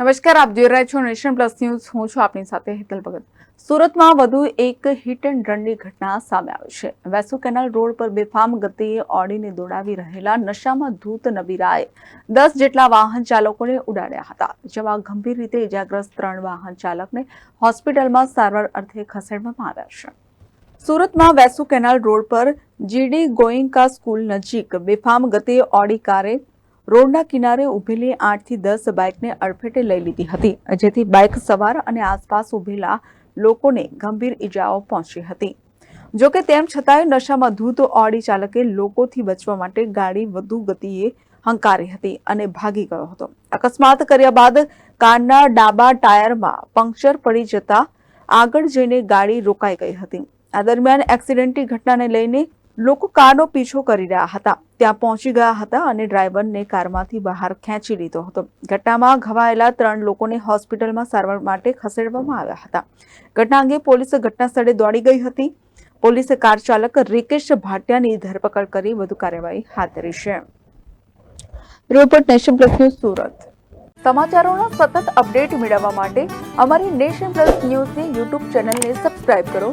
નમસ્કાર, આપ જોઈ રહ્યા છો નેશન પ્લસ ન્યૂઝ. હું છું આપની સાથે હેતલ ભગત. સુરતમાં વધુ એક હિટ એન્ડ રનની ઘટના સામે આવી છે. વેસુ કેનાલ રોડ પર બેફામ ગતિએ ઓડીને દોડાવી રહેલા નશામાં ધૂત નબીરાએ દસ જેટલા વાહન ચાલકોને ઉડાડ્યા હતા, જેમાં ગંભીર રીતે ઇજાગ્રસ્ત ત્રણ વાહન ચાલકને હોસ્પિટલમાં સારવાર અર્થે ખસેડવામાં આવ્યા છે. સુરતમાં વેસુ કેનાલ રોડ પર જીડી ગોઈંકા સ્કૂલ નજીક બેફામ ગતિએ ઓડી કારે રોડના કિનારે ઊભેલી આઠથી દસ બાઇકને અડફેટે લઈ લીધી હતી, જેથી બાઇક સવાર અને આસપાસ ઊભેલા લોકોને ગંભીર ઈજાઓ પહોંચી હતી. જોકે તેમ છતાંય નશામાં ધૂત ઓડી ચાલકે લોકોથી બચવા માટે ગાડી વધુ ગતિએ હંકારી હતી અને ભાગી ગયો હતો. અકસ્માત કર્યા બાદ કારના ડાબા ટાયરમાં પંક્ચર પડી જતા આગળ જઈને ગાડી રોકાઈ ગઈ હતી. આ દરમિયાન એક્સિડન્ટની ઘટનાને લઈને લોકો કારનો પીછો કરી રહ્યા હતા. ત્યાં પહોંચી ગયા હતા અને ડ્રાઈવરને કારમાંથી બહાર ખેંચી લીધો હતો. ઘટનામાં ઘવાયેલા ત્રણ લોકોને હોસ્પિટલમાં સારવાર માટે ખસેડવામાં આવ્યા હતા. ઘટના અંગે પોલીસ ઘટના સ્થળે દોડી ગઈ હતી. પોલીસે કાર ચાલક રિકેશ ભાટિયાની ધરપકડ કરી વધુ કાર્યવાહી હાથ ધરી છે. Report nation plus news Surat. સમાચારોના સતત અપડેટ મેળવવા માટે અમારી નેશન પ્લસ ન્યૂઝની યુટ્યુબ ચેનલને સબસ્ક્રાઇબ કરો.